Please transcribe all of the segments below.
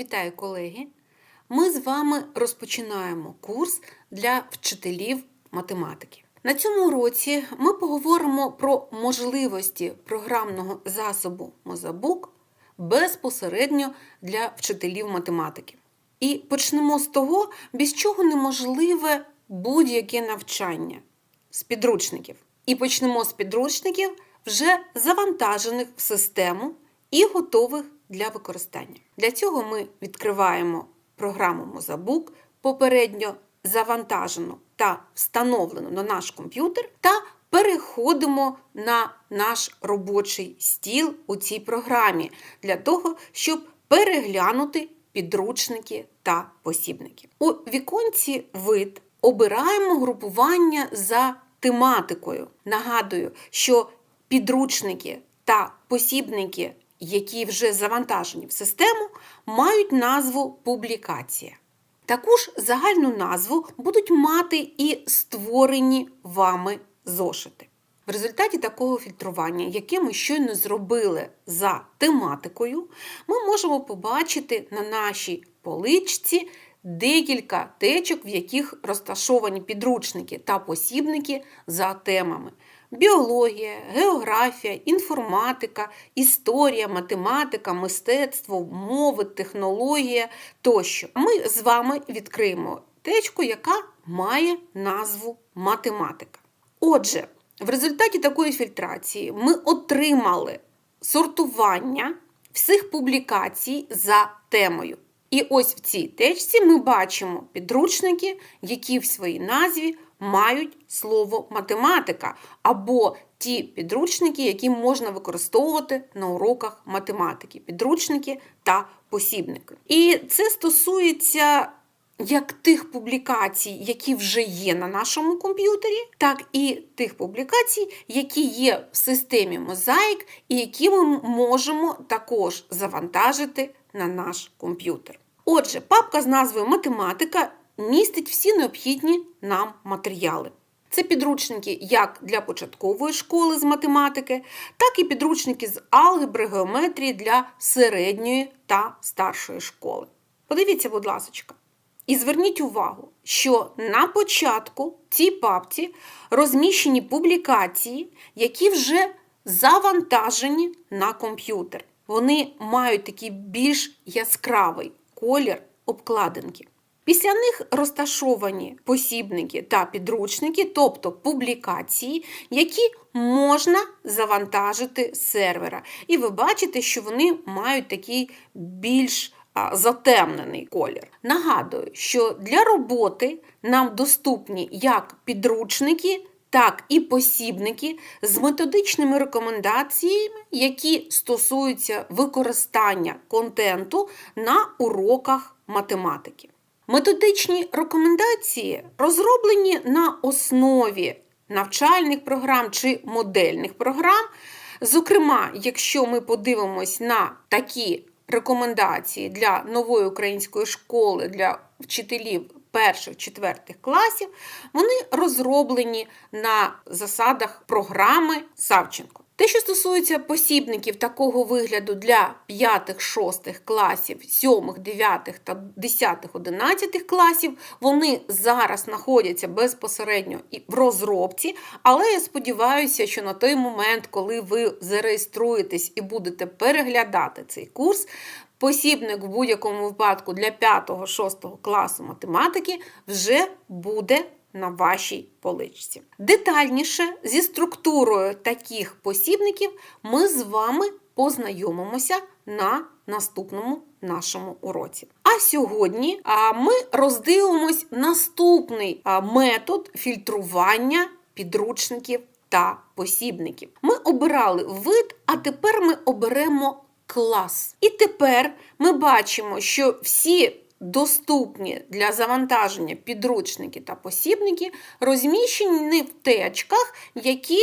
Вітаю, колеги! Ми з вами розпочинаємо курс для вчителів математики. На цьому уроці ми поговоримо про можливості програмного засобу Мозабук безпосередньо для вчителів математики. І почнемо з того, без чого неможливе будь-яке навчання з підручників. І почнемо з підручників, вже завантажених в систему і готових для використання. Для цього ми відкриваємо програму Мозабук, попередньо завантажену та встановлену на наш комп'ютер, та переходимо на наш робочий стіл у цій програмі для того, щоб переглянути підручники та посібники. У віконці вид обираємо групування за тематикою. Нагадую, що підручники та посібники, які вже завантажені в систему, мають назву публікація. Таку ж загальну назву будуть мати і створені вами зошити. В результаті такого фільтрування, яке ми щойно зробили за тематикою, ми можемо побачити на нашій поличці декілька течок, в яких розташовані підручники та посібники за темами. Біологія, географія, інформатика, історія, математика, мистецтво, мови, технологія тощо. Ми з вами відкриємо течку, яка має назву математика. Отже, в результаті такої фільтрації ми отримали сортування всіх публікацій за темою. І ось в цій течці ми бачимо підручники, які в своїй назві мають слово математика, або ті підручники, які можна використовувати на уроках математики, підручники та посібники. І це стосується як тих публікацій, які вже є на нашому комп'ютері, так і тих публікацій, які є в системі Мозаїк, і які ми можемо також завантажити на наш комп'ютер. Отже, папка з назвою Математика містить всі необхідні нам матеріали. Це підручники як для початкової школи з математики, так і підручники з алгебри, геометрії для середньої та старшої школи. Подивіться, будь ласка. І зверніть увагу, що на початку цій папці розміщені публікації, які вже завантажені на комп'ютер. Вони мають такий більш яскравий колір обкладинки. Після них розташовані посібники та підручники, тобто публікації, які можна завантажити з сервера. І ви бачите, що вони мають такий більш затемнений колір. Нагадую, що для роботи нам доступні як підручники, так і посібники з методичними рекомендаціями, які стосуються використання контенту на уроках математики. Методичні рекомендації розроблені на основі навчальних програм чи модельних програм. Зокрема, якщо ми подивимось на такі рекомендації для нової української школи для вчителів перших четвертих класів, вони розроблені на засадах програми Савченко. Те, що стосується посібників такого вигляду для 5-6 класів, 7, 9 та 10, 11 класів, вони зараз знаходяться безпосередньо в розробці, але я сподіваюся, що на той момент, коли ви зареєструєтесь і будете переглядати цей курс, посібник в будь-якому випадку для 5-6 класу математики вже буде на вашій поличці. Детальніше зі структурою таких посібників ми з вами познайомимося на наступному нашому уроці. А сьогодні ми роздивимось наступний метод фільтрування підручників та посібників. Ми обирали вид, а тепер ми оберемо клас. І тепер ми бачимо, що всі доступні для завантаження підручники та посібники розміщені в течках, які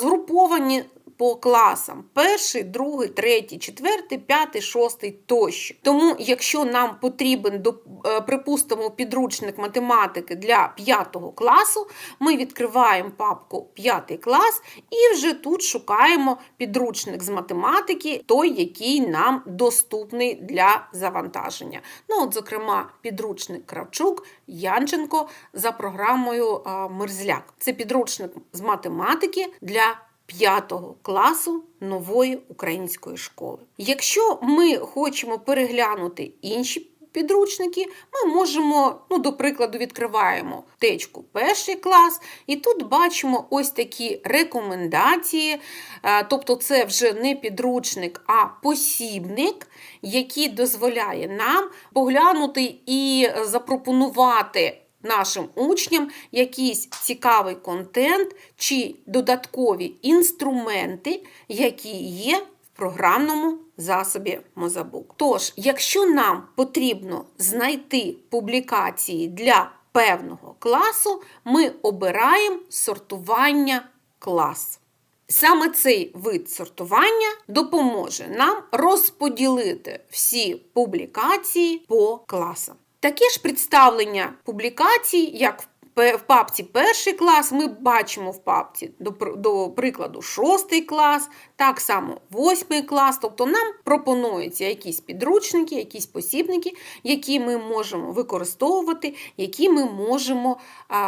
згруповані по класам: перший, другий, третій, четвертий, п'ятий, шостий тощо. Тому, якщо нам потрібен, до- е, припустимо, підручник математики для п'ятого класу, ми відкриваємо папку п'ятий клас і вже тут шукаємо підручник з математики, той, який нам доступний для завантаження. Ну, от, зокрема, підручник Кравчук, Янченко за програмою Мерзляк. Це підручник з математики для п'ятого класу нової української школи. Якщо ми хочемо переглянути інші підручники, ми можемо, ну, до прикладу, відкриваємо течку перший клас, і тут бачимо ось такі рекомендації. Е, Тобто, це вже не підручник, а посібник, який дозволяє нам поглянути і запропонувати нашим учням якийсь цікавий контент чи додаткові інструменти, які є в програмному засобі Мозабук. Тож, якщо нам потрібно знайти публікації для певного класу, ми обираємо сортування клас. Саме цей вид сортування допоможе нам розподілити всі публікації по класам. Таке ж представлення публікацій, як в папці перший клас, ми бачимо в папці, до, до прикладу, шостий клас, так само восьмий клас. Тобто нам пропонуються якісь підручники, якісь посібники, які ми можемо використовувати, які ми можемо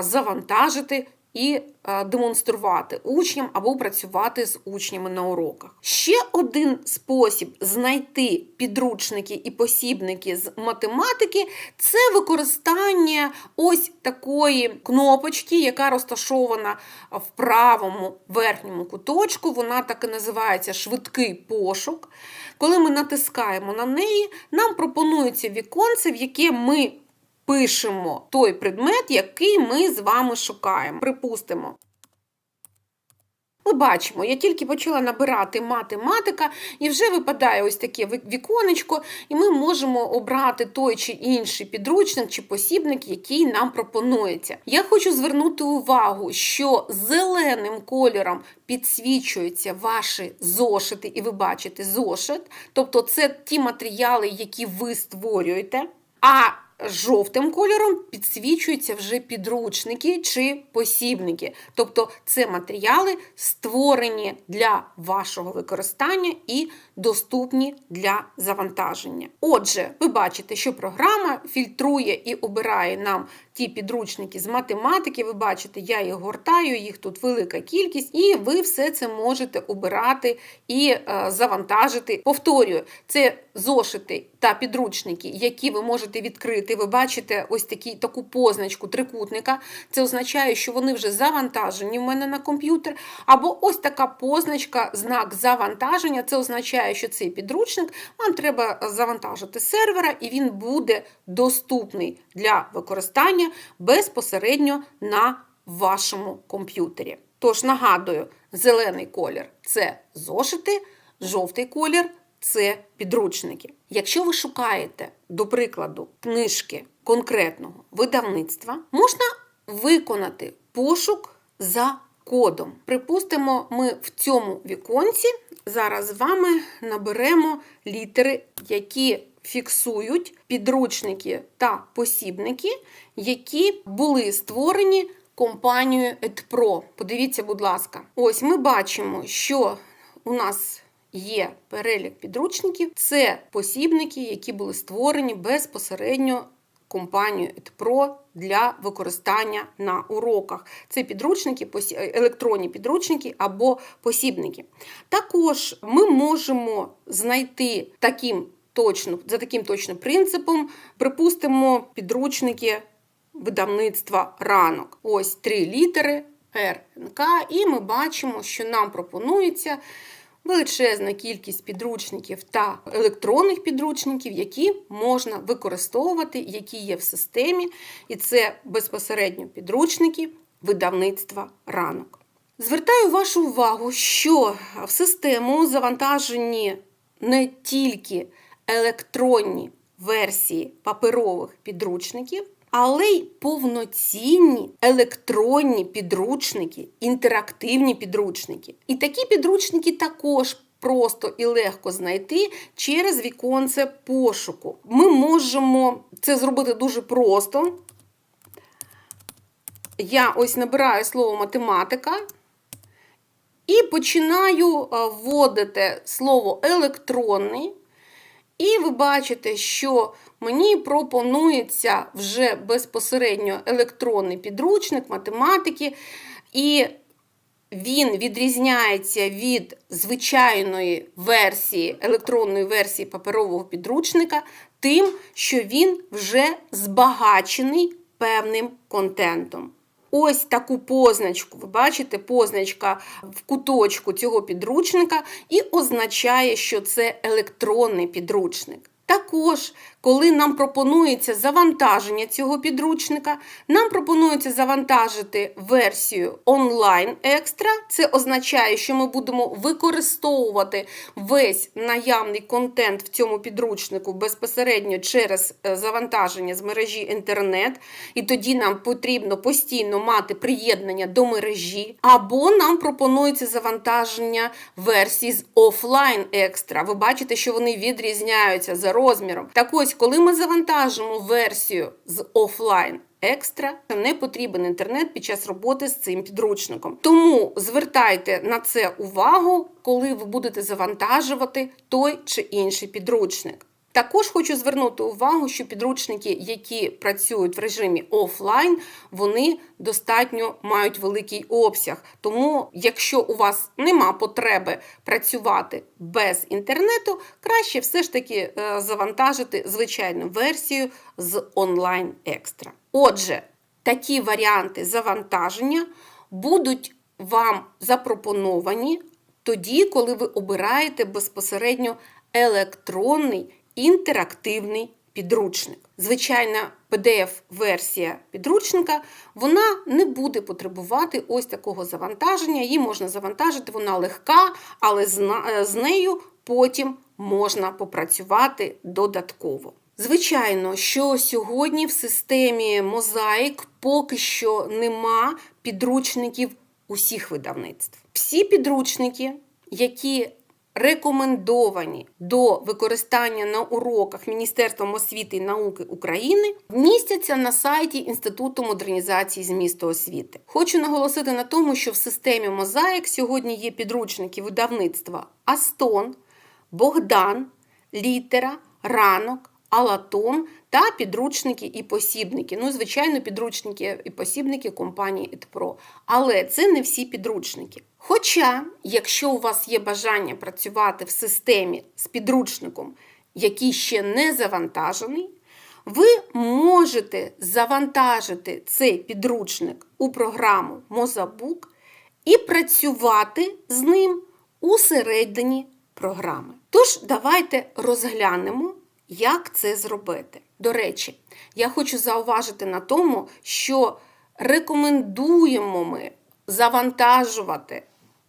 завантажити і е, демонструвати учням або працювати з учнями на уроках. Ще один спосіб знайти підручники і посібники з математики це використання ось такої кнопочки, яка розташована в правому верхньому куточку. Вона так і називається швидкий пошук. Коли ми натискаємо на неї, нам пропонується віконце, в яке ми пишемо той предмет, який ми з вами шукаємо. Припустимо. Ми бачимо, я тільки почала набирати математика, і вже випадає ось таке віконечко, і ми можемо обрати той чи інший підручник чи посібник, який нам пропонується. Я хочу звернути увагу, що зеленим кольором підсвічуються ваші зошити, і ви бачите зошит, тобто це ті матеріали, які ви створюєте. А жовтим кольором підсвічуються вже підручники чи посібники. Тобто це матеріали створені для вашого використання і доступні для завантаження. Отже, ви бачите, що програма фільтрує і обирає нам ті підручники з математики. Ви бачите, я їх гортаю, їх тут велика кількість, і ви все це можете обирати і е, завантажити. Повторюю, це зошити та підручники, які ви можете відкрити. Ви бачите ось такі, таку позначку трикутника. Це означає, що вони вже завантажені в мене на комп'ютер. Або ось така позначка, знак завантаження. Це означає, що цей підручник вам треба завантажити сервера, і він буде доступний для використання безпосередньо на вашому комп'ютері. Тож нагадую, зелений колір це зошити, жовтий колір це підручники. Якщо ви шукаєте, до прикладу, книжки конкретного видавництва, можна виконати пошук за кодом. Припустимо, ми в цьому віконці зараз з вами наберемо літери, які фіксують підручники та посібники, які були створені компанією EdPro. Подивіться, будь ласка, ось ми бачимо, що у нас є перелік підручників. Це посібники, які були створені безпосередньо компанією EdPro для використання на уроках. Це підручники, електронні підручники або посібники. Також ми можемо знайти таким точно, за таким точно принципом, припустимо, підручники видавництва ранок. Ось три літери РНК, і ми бачимо, що нам пропонується величезна кількість підручників та електронних підручників, які можна використовувати, які є в системі, і це безпосередньо підручники видавництва ранок. Звертаю вашу увагу, що в систему завантажені не тільки електронні версії паперових підручників, але й повноцінні електронні підручники, інтерактивні підручники. І такі підручники також просто і легко знайти через віконце пошуку. Ми можемо це зробити дуже просто. Я ось набираю слово математика і починаю вводити слово електронний. І ви бачите, що мені пропонується вже безпосередньо електронний підручник математики, і він відрізняється від звичайної версії, електронної версії паперового підручника, тим, що він вже збагачений певним контентом. Ось таку позначку, ви бачите, позначка в куточку цього підручника і означає, що це електронний підручник. Також, коли нам пропонується завантаження цього підручника, нам пропонується завантажити версію онлайн екстра. Це означає, що ми будемо використовувати весь наявний контент в цьому підручнику безпосередньо через е, завантаження з мережі інтернет, і тоді нам потрібно постійно мати приєднання до мережі, або нам пропонується завантаження версій з офлайн екстра. Ви бачите, що вони відрізняються за розміром. Так ось, коли ми завантажимо версію з офлайн. Екстра не потрібен інтернет під час роботи з цим підручником. Тому звертайте на це увагу, коли ви будете завантажувати той чи інший підручник. Також хочу звернути увагу, що підручники, які працюють в режимі офлайн, вони достатньо мають великий обсяг. Тому, якщо у вас нема потреби працювати без інтернету, краще все ж таки е, завантажити звичайну версію з онлайн екстра. Отже, такі варіанти завантаження будуть вам запропоновані тоді, коли ви обираєте безпосередньо електронний інтерактивний підручник. Звичайна PDF-версія підручника вона не буде потребувати ось такого завантаження. Її можна завантажити, вона легка, але з нею потім можна попрацювати додатково. Звичайно, що сьогодні в системі мозаїк поки що нема підручників усіх видавництв. Всі підручники, які рекомендовані до використання на уроках Міністерством освіти і науки України, містяться на сайті Інституту модернізації змісту освіти. Хочу наголосити на тому, що в системі мозаїк сьогодні є підручники видавництва Астон, Богдан, Літера, Ранок. Алатон та підручники і посібники. Ну, звичайно, підручники і посібники компанії ІТПРО. Але це не всі підручники. Хоча, якщо у вас є бажання працювати в системі з підручником, який ще не завантажений, ви можете завантажити цей підручник у програму Мозабук і працювати з ним у середині програми. Тож, давайте розглянемо, як це зробити. До речі, я хочу зауважити на тому, що рекомендуємо ми завантажувати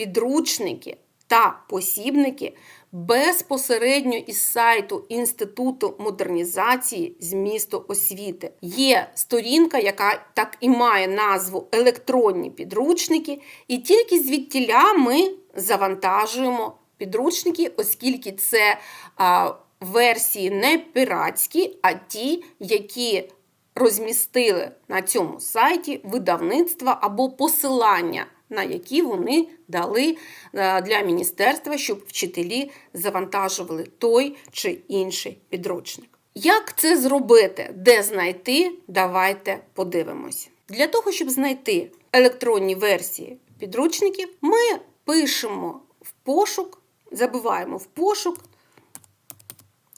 підручники та посібники безпосередньо із сайту Інституту модернізації змісту освіти. Є сторінка, яка так і має назву електронні підручники, і тільки звідтіля ми завантажуємо підручники, оскільки це а, версії не піратські, а ті, які розмістили на цьому сайті видавництва або посилання на які вони дали е, для міністерства, щоб вчителі завантажували той чи інший підручник. Як це зробити, де знайти, давайте подивимось. Для того, щоб знайти електронні версії підручників, ми пишемо в пошук, забиваємо в пошук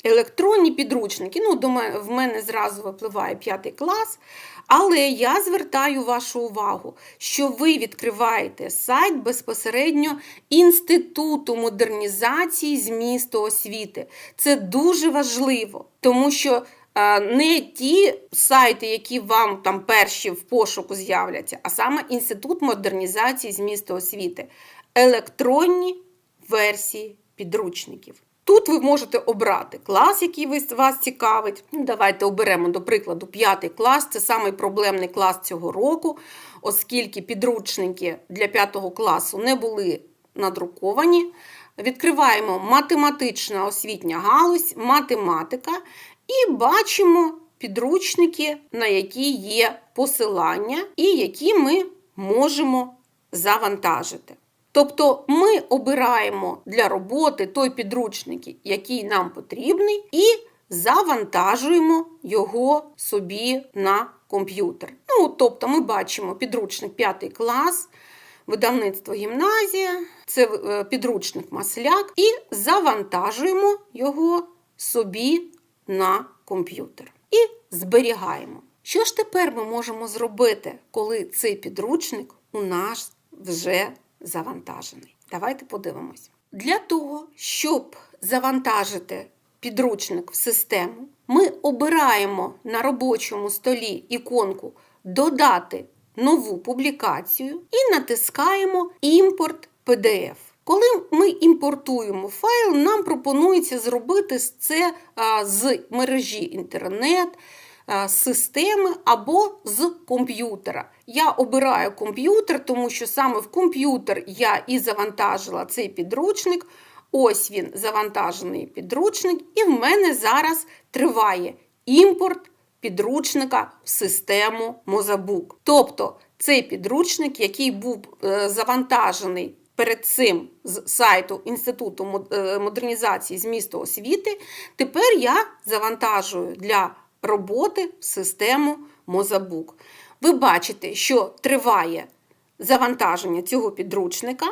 електронні підручники. Ну, В мене зразу випливає п'ятий клас. Але я звертаю вашу увагу, що ви відкриваєте сайт безпосередньо Інституту модернізації змісту освіти. Це дуже важливо, тому що не ті сайти, які вам там перші в пошуку з'являться, а саме Інститут модернізації змісту освіти, електронні версії підручників. Тут ви можете обрати клас, який вас цікавить. Ну, Давайте оберемо, до прикладу, п'ятий клас. Це самий проблемний клас цього року, оскільки підручники для п'ятого класу не були надруковані. Відкриваємо математична освітня галузь, математика і бачимо підручники, на які є посилання, і які ми можемо завантажити. Тобто ми обираємо для роботи той підручник, який нам потрібний, і завантажуємо його собі на комп'ютер. Ну, тобто, ми бачимо підручник 5 клас, видавництво гімназія, це е, підручник Масляк, і завантажуємо його собі на комп'ютер. І зберігаємо. Що ж тепер ми можемо зробити, коли цей підручник у нас вже завантажений? Давайте подивимось. Для того, щоб завантажити підручник в систему, ми обираємо на робочому столі іконку Додати нову публікацію і натискаємо Імпорт PDF. Коли ми імпортуємо файл, нам пропонується зробити це з мережі інтернет, системи або з комп'ютера. Я обираю комп'ютер, тому що саме в комп'ютер я і завантажила цей підручник. Ось він завантажений підручник, і в мене зараз триває імпорт підручника в систему Мозабук. Тобто цей підручник, який був е, завантажений перед цим з сайту Інституту е, модернізації змісту освіти, тепер я завантажую для роботи в систему Мозабук. Ви бачите, що триває завантаження цього підручника.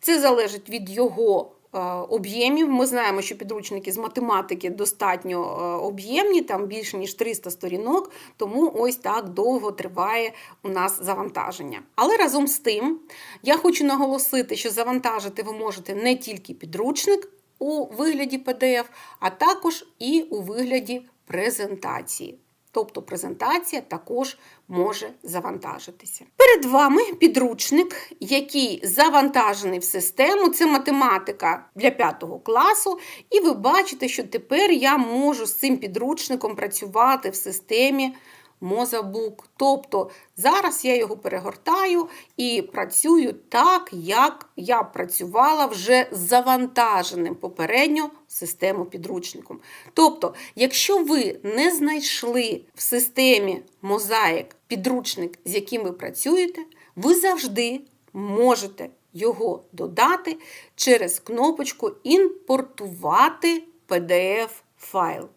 Це залежить від його е, об'ємів. Ми знаємо, що підручники з математики достатньо е, об'ємні, там більше ніж 300 сторінок, тому ось так довго триває у нас завантаження. Але разом з тим, я хочу наголосити, що завантажити ви можете не тільки підручник у вигляді PDF, а також і у вигляді презентації. Тобто презентація також може завантажитися. Перед вами підручник, який завантажений в систему. Це математика для 5 класу. І ви бачите, що тепер я можу з цим підручником працювати в системі Мозабук. Тобто зараз я його перегортаю і працюю так, як я працювала вже з завантаженим попередньо систему підручником. Тобто, якщо ви не знайшли в системі Мозаїк підручник, з яким ви працюєте, ви завжди можете його додати через кнопочку Імпортувати PDF-файл.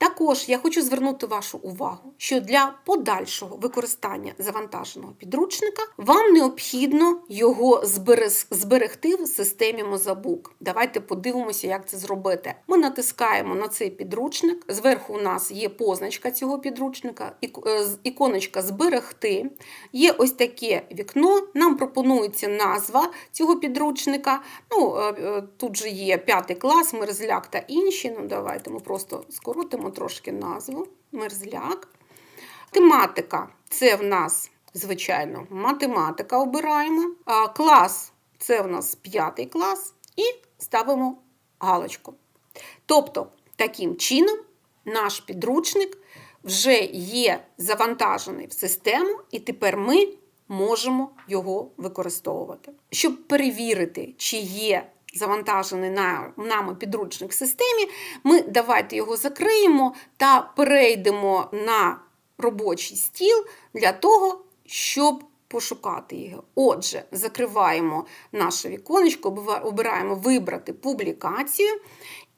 Також я хочу звернути вашу увагу, що для подальшого використання завантаженого підручника вам необхідно його зберегти в системі Мозабук. Давайте подивимося, як це зробити. Ми натискаємо на цей підручник. Зверху у нас є позначка цього підручника, е, іконочка Зберегти. Є ось таке вікно. Нам пропонується назва цього підручника. Ну, е, е, тут же є п'ятий клас, мерзляк та інші. Ну, давайте ми просто скоротимо трошки назву. Мерзляк. Тематика це в нас, звичайно, математика обираємо. А клас це в нас п'ятий клас, і ставимо галочку. Тобто, таким чином, наш підручник вже є завантажений в систему, і тепер ми можемо його використовувати. Щоб перевірити, чи є завантажений на- нами підручник в системі, ми давайте його закриємо та перейдемо на робочий стіл для того, щоб пошукати його. Отже, закриваємо наше віконечко, обираємо вибрати публікацію.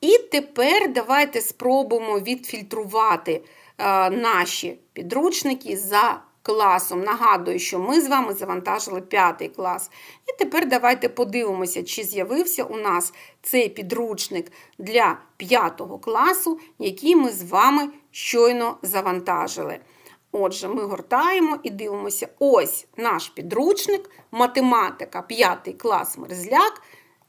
І тепер давайте спробуємо відфільтрувати е, наші підручники за класом. Нагадую, що ми з вами завантажили п'ятий клас. І тепер давайте подивимося, чи з'явився у нас цей підручник для п'ятого класу, який ми з вами щойно завантажили. Отже, ми гортаємо і дивимося: ось наш підручник, математика 5 клас мерзляк,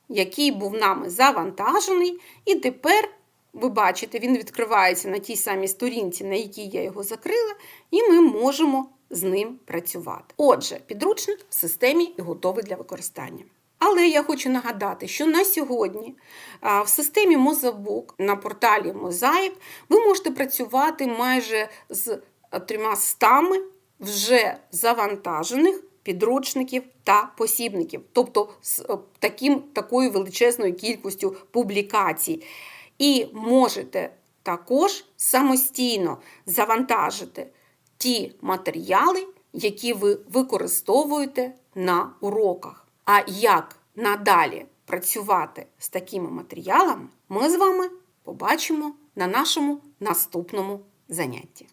який був нами завантажений. І тепер, ви бачите, він відкривається на тій самій сторінці, на якій я його закрила, і ми можемо з ним працювати. Отже, підручник в системі і готовий для використання. Але я хочу нагадати, що на сьогодні в системі Мозабук на порталі Мозаїк ви можете працювати майже з трьома стами вже завантажених підручників та посібників, тобто з е, таким, такою величезною кількістю публікацій. І можете також самостійно завантажити ті матеріали, які ви використовуєте на уроках. А як надалі працювати з такими матеріалами, ми з вами побачимо на нашому наступному занятті.